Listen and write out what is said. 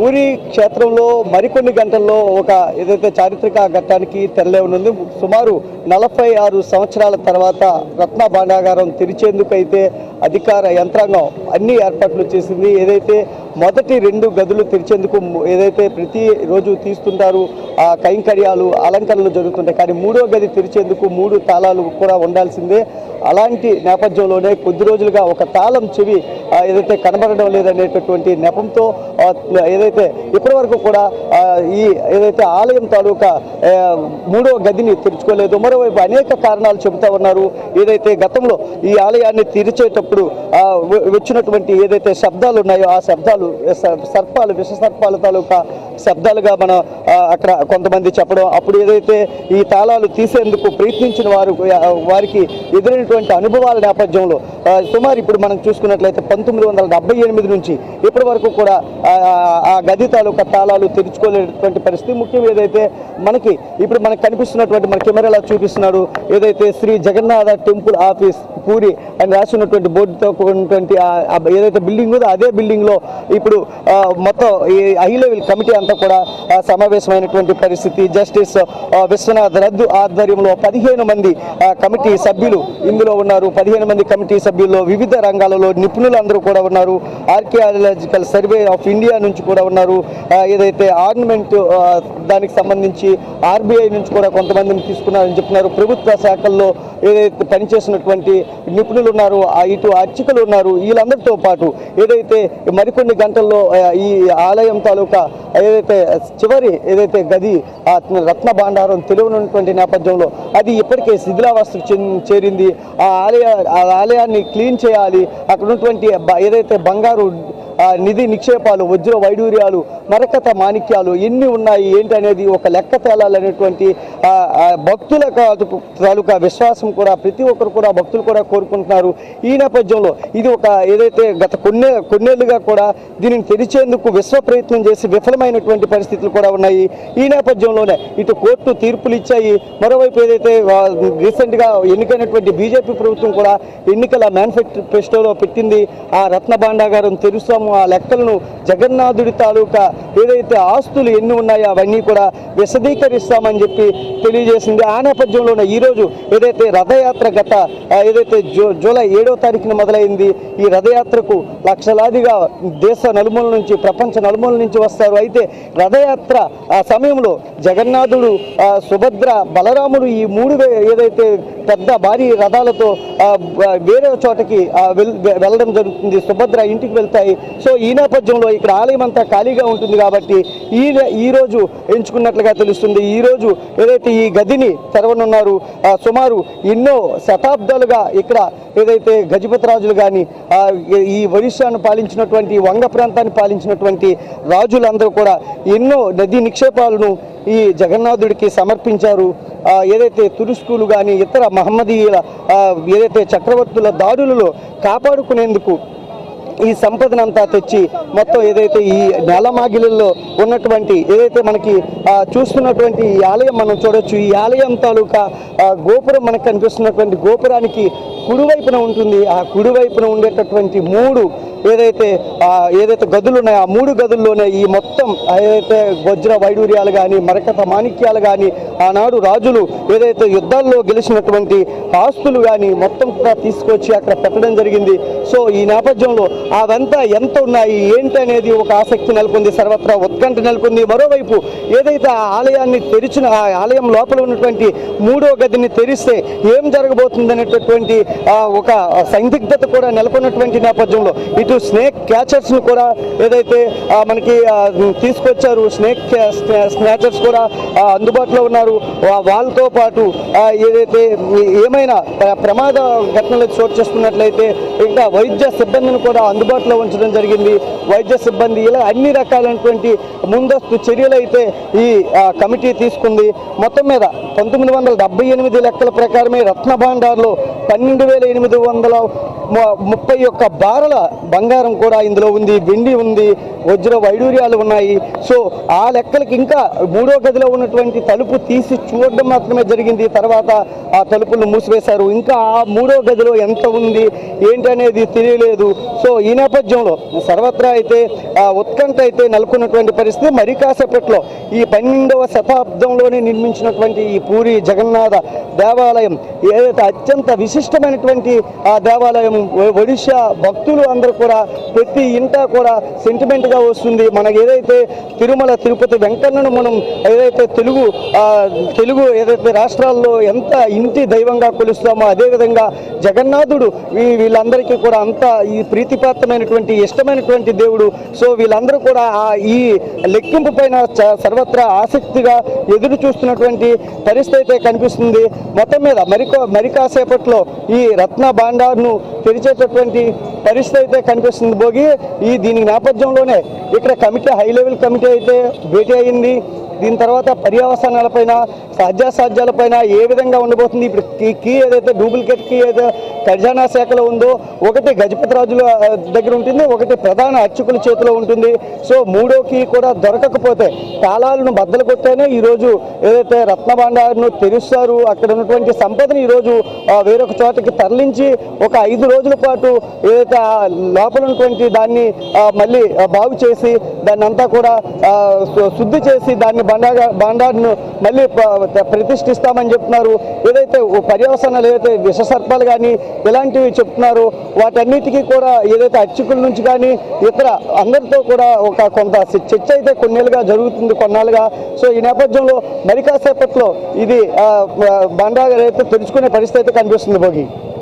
పూరి క్షేత్రంలో మరికొన్ని గంటల్లో ఒక ఏదైతే చారిత్రక ఘట్టానికి తెరలేవనుంది సుమారు నలభై ఆరు సంవత్సరాల తర్వాత రత్న భాండాగారం తెరిచేందుకు అయితే అధికార యంత్రాంగం అన్ని ఏర్పాట్లు చేసింది. ఏదైతే మొదటి రెండు గదులు తెరిచేందుకు ఏదైతే ప్రతి రోజు తీస్తుంటారు ఆ కైంకర్యాలు అలంకరణలు జరుగుతుంటాయి. కానీ మూడో గది తెరిచేందుకు మూడు తాళాలు కూడా ఉండాల్సిందే. అలాంటి నేపథ్యంలోనే కొద్ది రోజులుగా ఒక తాళం చెవి ఏదైతే కనబడడం లేదనేటటువంటి నెపంతో ఏదైతే ఇప్పటి వరకు కూడా ఈ ఏదైతే ఆలయం తాలూకా మూడవ మూడో గదిని తెరుచుకోలేదు మరోవైపు అనేక కారణాలు చెబుతా ఉన్నారు. ఏదైతే గతంలో ఈ ఆలయాన్ని తెరిచేటప్పుడు వచ్చినటువంటి ఏదైతే శబ్దాలు ఉన్నాయో ఆ శబ్దాలు సర్పాలు విష సర్పాల తాలూకా శబ్దాలుగా మనం అక్కడ కొంతమంది చెప్పడం అప్పుడు ఏదైతే ఈ తాళాలు తీసేందుకు ప్రయత్నించిన వారు వారికి ఎదురైనటువంటి అనుభవాల నేపథ్యంలో సుమారు ఇప్పుడు మనం చూసుకున్నట్లయితే పంతొమ్మిది వందల డెబ్బై ఎనిమిది నుంచి ఇప్పటి వరకు కూడా ఆ, ఆ గది తాలూకా తాళాలు తెరుచుకోలేనటువంటి పరిస్థితి ముఖ్యం ఏదైతే మనకి ఇప్పుడు మనకు కనిపిస్తున్నటువంటి మన కెమెరాలో చూపిస్తున్నారు ఏదైతే శ్రీ జగన్నాథ టెంపుల్ ఆఫీస్ పూరి అని రాసి ఉన్నటువంటి బోర్డుతో ఉన్నటువంటి ఏదైతే బిల్డింగ్ ఉందో అదే బిల్డింగ్లో ఇప్పుడు మొత్తం ఈ హై లెవెల్ కమిటీ అంతా కూడా సమావేశమైనటువంటి పరిస్థితి. జస్టిస్ విశ్వనాథ్ రద్దు ఆధ్వర్యంలో పదిహేను మంది కమిటీ సభ్యులు ఇందులో ఉన్నారు. పదిహేను మంది కమిటీ సభ్యుల్లో వివిధ రంగాలలో నిపుణులు అందరూ కూడా ఉన్నారు. Archaeological survey of India India నుంచి కూడా ఉన్నారు. ఏదైతే ఆర్నమెంట్ దానికి సంబంధించి ఆర్బీఐ నుంచి కూడా కొంతమందిని తీసుకున్నారని చెప్తున్నారు. ప్రభుత్వ శాఖల్లో ఏదైతే పనిచేసినటువంటి నిపుణులు ఉన్నారు ఆ ఇటు అర్చకులు ఉన్నారు వీళ్ళందరితో పాటు ఏదైతే మరికొన్ని గంటల్లో ఈ ఆలయం తాలూకా ఏదైతే చివరి ఏదైతే గది ఆ రత్న భాండారం తెలియనున్నటువంటి నేపథ్యంలో అది ఇప్పటికే శిథిలావస్థకు చేరింది. ఆ ఆలయ ఆ ఆలయాన్ని క్లీన్ చేయాలి. అక్కడ ఉన్నటువంటి ఏదైతే బంగారు నిధి నిక్షేపాలు వజ్ర వైడూర్యాలు మరకత మాణిక్యాలు ఎన్ని ఉన్నాయి? ఏంటి అనేది ఒక లెక్క తేలాలనేటువంటి భక్తుల తాలూకా విశ్వాసం కూడా ప్రతి ఒక్కరు కూడా భక్తులు కూడా కోరుకుంటున్నారు. ఈ నేపథ్యంలో ఇది ఒక ఏదైతే గత కొన్నే కొన్నేళ్ళుగా కూడా దీనిని తెరిచేందుకు విశ్వ ప్రయత్నం చేసి విఫలమైనటువంటి పరిస్థితులు కూడా ఉన్నాయి. ఈ నేపథ్యంలోనే ఇటు కోర్టు తీర్పులు ఇచ్చాయి. మరోవైపు ఏదైతే రీసెంట్గా ఎన్నికైనటువంటి బీజేపీ ప్రభుత్వం కూడా ఎన్నికల మేనిఫెస్టోలో పెట్టింది. ఆ రత్న భాండాగారం తెరుస్తాము ఆ లెక్కలను జగన్నాథుడి తాలూకా ఏదైతే ఆస్తులు ఎన్ని ఉన్నాయో అవన్నీ కూడా విశదీకరిస్తామని చెప్పి తెలియజేసింది. ఆ నేపథ్యంలోనే ఈరోజు ఏదైతే రథయాత్ర గత ఏదైతే జూ జూలై ఏడో తారీఖున మొదలైంది ఈ రథయాత్రకు లక్షలాదిగా దేశ నలుమూల నుంచి ప్రపంచ నలుమూల నుంచి వస్తారు. అయితే రథయాత్ర ఆ సమయంలో జగన్నాథుడు సుభద్ర బలరాముడు ఈ మూడు వే- ఏదైతే పెద్ద భారీ రథాలతో వేరే చోటకి వెళ్ళడం జరుగుతుంది. సుభద్ర ఇంటికి వెళ్తాయి. సో ఈ నేపథ్యంలో ఇక్కడ ఆలయం అంతా ఖాళీగా ఉంటుంది కాబట్టి ఈ ఈరోజు ఈ రోజు ఎంచుకున్నట్లుగా తెలుస్తుంది. ఈరోజు ఏదైతే ఈ గదిని తెరవనున్నారు సుమారు ఎన్నో శతాబ్దాలుగా ఇక్కడ ఏదైతే గజపతి రాజులు కానీ ఈ ఒరిస్సాను పాలించినటువంటి వంగ ప్రాంతాన్ని పాలించినటువంటి రాజులందరూ కూడా ఎన్నో నదీ నిక్షేపాలను ఈ జగన్నాథుడికి సమర్పించారు. ఏదైతే తురుస్కులు కానీ ఇతర మహమ్మదీయుల ఏదైతే చక్రవర్తుల దాడులలో కాపాడుకునేందుకు ఈ సంపదనంతా తెచ్చి మొత్తం ఏదైతే ఈ నేలమాగిలలో ఉన్నటువంటి ఏదైతే మనకి చూస్తున్నటువంటి ఈ ఆలయం మనం చూడొచ్చు ఈ ఆలయం తాలూకా గోపురం మనకు కనిపిస్తున్నటువంటి గోపురానికి కుడివైపున ఉంటుంది. ఆ కుడివైపున ఉండేటటువంటి మూడు ఏదైతే ఏదైతే గదులు ఉన్నాయో ఆ మూడు గదుల్లోనే ఈ మొత్తం ఏదైతే వజ్ర వైడూర్యాలు కానీ మరకత మాణిక్యాలు కానీ ఆనాడు రాజులు ఏదైతే యుద్ధాల్లో గెలిచినటువంటి ఆస్తులు కానీ మొత్తం కూడా తీసుకొచ్చి అక్కడ పెట్టడం జరిగింది. సో ఈ నేపథ్యంలో అవంతా ఎంత ఉన్నాయి? ఏంటి అనేది ఒక ఆసక్తి నెలకొంది. సర్వత్రా ఉత్కంఠ నెలకొంది. మరోవైపు ఏదైతే ఆ ఆలయాన్ని తెరిచిన ఆ ఆలయం లోపల ఉన్నటువంటి మూడో గదిని తెరిస్తే ఏం జరగబోతుంది అనేటటువంటి ఒక సందిగ్ధత కూడా నెలకొన్నటువంటి నేపథ్యంలో ఇటు స్నేక్ క్యాచర్స్ను కూడా ఏదైతే మనకి తీసుకొచ్చారు స్నేక్ స్నాచర్స్ కూడా అందుబాటులో ఉన్నారు. వాళ్ళతో పాటు ఏదైతే ఏమైనా ప్రమాద ఘటనలు చోటు చేసుకున్నట్లయితే ఇంకా వైద్య సిబ్బందిని కూడా అందుబాటులో ఉంచడం జరిగింది. వైద్య సిబ్బంది ఇలా అన్ని రకాలైనటువంటి ముందస్తు చర్యలు అయితే ఈ కమిటీ తీసుకుంది. మొత్తం మీద పంతొమ్మిది వందల డెబ్బై ఎనిమిది లెక్కల ప్రకారమే రత్న భాండార్లో పన్నెండు వేల ఎనిమిది వందల ముప్పై ఒక్క బారల బంగారం కూడా ఇందులో ఉంది వెండి ఉంది వజ్ర వైడూర్యాలు ఉన్నాయి. సో ఆ లెక్కలకి ఇంకా మూడో గదిలో ఉన్నటువంటి తలుపు తీసి చూడడం మాత్రమే జరిగింది. తర్వాత ఆ తలుపులు మూసివేశారు. ఇంకా ఆ మూడో గదిలో ఎంత ఉంది ఏంటి అనేది తెలియలేదు. సో ఈ నేపథ్యంలో సర్వత్రా అయితే ఆ ఉత్కంఠ అయితే నెలకొన్నటువంటి పరిస్థితి. మరి కాసేపట్లో ఈ పన్నెండవ శతాబ్దంలోనే నిర్మించినటువంటి ఈ పూరి జగన్నాథ దేవాలయం ఏదైతే అత్యంత విశిష్టమైనటువంటి ఆ దేవాలయం ఒడిశా భక్తులు అందరూ కూడా ప్రతి ఇంట కూడా సెంటిమెంట్గా వస్తుంది. మనకి ఏదైతే తిరుమల తిరుపతి వెంకన్నను మనం ఏదైతే తెలుగు తెలుగు ఏదైతే రాష్ట్రాల్లో ఎంత ఇంటి దైవంగా కొలుస్తామో అదేవిధంగా జగన్నాథుడు వీళ్ళందరికీ కూడా అంత ఈ ప్రీతిపాత్రమైనటువంటి ఇష్టమైనటువంటి దేవుడు. సో వీళ్ళందరూ కూడా ఆ ఈ లెక్కింపు పైన సర్వత్రా ఆసక్తిగా ఎదురు చూస్తున్నటువంటి పరిస్థితి అయితే కనిపిస్తుంది. మొత్తం మీద మరి కా- మరి కాసేపట్లో ఈ రత్న భాండార్ను తెరిచేటటువంటి పరిస్థితి అయితే కనిపిస్తుంది భోగి. ఈ దీని నేపథ్యంలోనే ఇక్కడ కమిటీ హై లెవెల్ కమిటీ అయితే భేటీ అయింది. దీని తర్వాత పర్యవసానాలపైన సాధ్యాసాధ్యాలపైన ఏ విధంగా ఉండబోతుంది? ఇప్పుడు కీ ఏదైతే డూప్లికేట్ కీ ఏదైతే ఖజానా శాఖలో ఉందో ఒకటి గజపతి రాజుల దగ్గర ఉంటుంది ఒకటి ప్రధాన అర్చకుల చేతిలో ఉంటుంది. సో మూడో కీ కూడా దొరకకపోతే తాళాలను బద్దలు కొట్టేనే ఈరోజు ఏదైతే రత్నభాండారును తెరుస్తారు అక్కడ ఉన్నటువంటి సంపదని ఈరోజు వేరొక చోటకి తరలించి ఒక ఐదు రోజుల పాటు ఏదైతే లోపల ఉన్నటువంటి దాన్ని మళ్ళీ బాగు చేసి దాన్ని అంతా కూడా శుద్ధి చేసి దాన్ని బండాగా బాండార్ను మళ్ళీ ప్రతిష్ఠిస్తామని చెప్తున్నారు. ఏదైతే పర్యవసనాలు పర్యవసానాలు ఏదైతే విషసర్పాలు కానీ ఇలాంటివి చెప్తున్నారు వాటన్నిటికీ కూడా ఏదైతే అర్చకుల నుంచి కానీ ఇతర అందరితో కూడా ఒక కొంత చర్చ అయితే కొన్నేళ్ళుగా జరుగుతుంది కొన్నాళ్ళుగా. సో ఈ నేపథ్యంలో మరి కాసేపట్లో ఇది ఆ, అయితే తెరుచుకునే పరిస్థితి అయితే కనిపిస్తుంది భోగి.